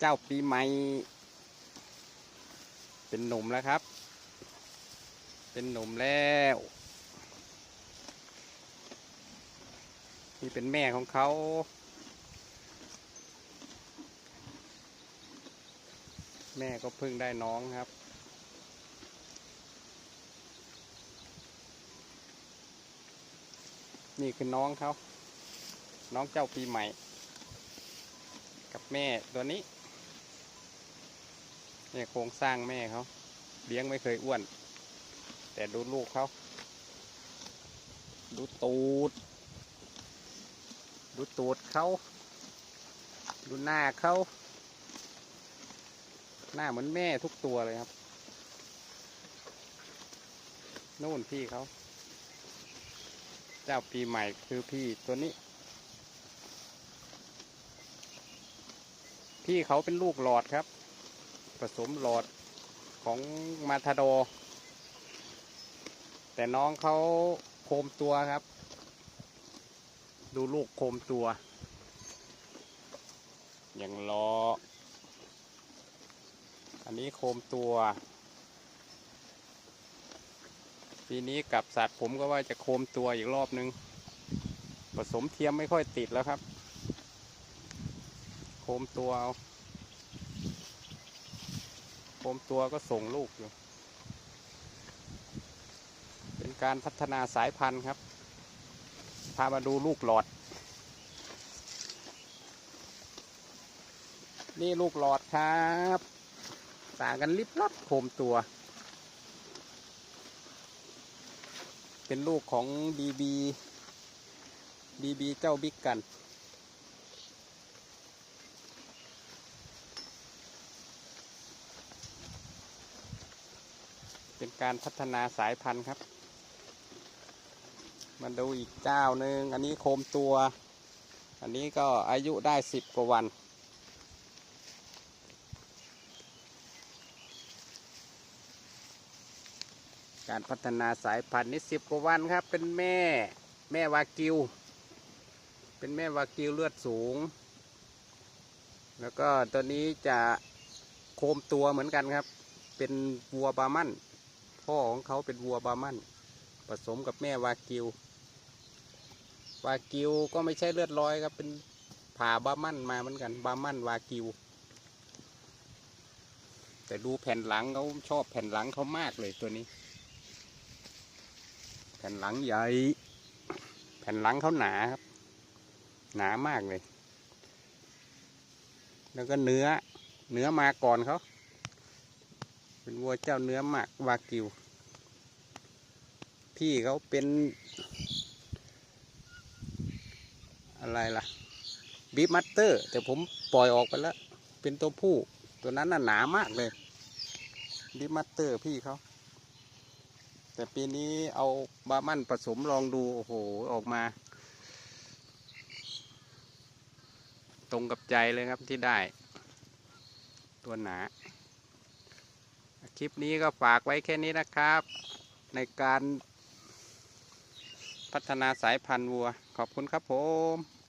เจ้าปีใหม่ เป็นหนุ่มแล้วครับ เป็นหนุ่มแล้ว นี่เป็นแม่ของเขา แม่ก็เพิ่งได้น้องครับนี่คือน้องเขา น้องเจ้าปีใหม่ กับแม่ตัวนี้ เนี่ยโครงสร้างแม่เขาเลี้ยงไม่เคยอ้วน แต่ดูลูกเขาดูตูด ดูตูดเขาดูหน้าเขาหน้าเหมือนแม่ทุกตัวเลยครับนู่นพี่เขาเจ้าปีใหม่คือพี่ตัวนี้ พี่เขาเป็นลูกหลอดครับ ผสมหลอดของมาทาโด แต่น้องเขาโคมตัวครับ ดูลูกโคมตัว อย่างล้ออันนี้โคมตัว ปีนี้กลับสัตว์ผมก็ว่าจะโคมตัวอีกรอบนึง ผสมเทียมไม่ค่อยติดแล้วครับ โคมตัวเอา มตัวก็ส่งลูกอยู่ เป็นการพัฒนาสายพันธุ์ครับ พามาดูลูกหลอด นี่ลูกหลอดครับ ต่างกันลิบลับโคมตัว เป็นลูกของบีบีบีบีเจ้าบิ๊กกัน เป็นการพัฒนาสายพันธุ์ครับ มาดูอีกเจ้าหนึ่งอันนี้โคมตัว อันนี้ก็อายุได้สิบกว่าวัน การพัฒนาสายพันธุ์นี่สิบกว่าวันครับ เป็นแม่แม่วากิว เป็นแม่วากิวเลือดสูง แล้วก็ตัวนี้จะโคมตัวเหมือนกันครับ เป็นวัวบามั่น พ่อของเขาเป็นวัวบามันผสมกับแม่วากิว วากิวก็ไม่ใช่เลือดร้อยครับเป็นผ่าบามันมาเหมือนกันบามันวากิว แต่ดูแผ่นหลังเขาชอบแผ่นหลังเขามากเลยตัวนี้ แผ่นหลังใหญ่ แผ่นหลังเขาหนาครับ หนามากเลย แล้วก็เนื้อเนื้อมาก่อนเขา เป็นวัวเจ้าเนื้อมากวากิว พี่เขาเป็น อะไรล่ะบีมัตเตอร์ แต่ผมปล่อยออกไปแล้ว เป็นตัวผู้ ตัวนั้นน่ะหนามากเลยบีมัตเตอร์พี่เขาแต่ปีนี้เอาบามั่นผสมลองดู โอ้โห ออกมา ตรงกับใจเลยครับที่ได้ ตัวหนา คลิปนี้ก็ฝากไว้แค่นี้นะครับ ในการพัฒนาสายพันธุ์วัว ขอบคุณครับผม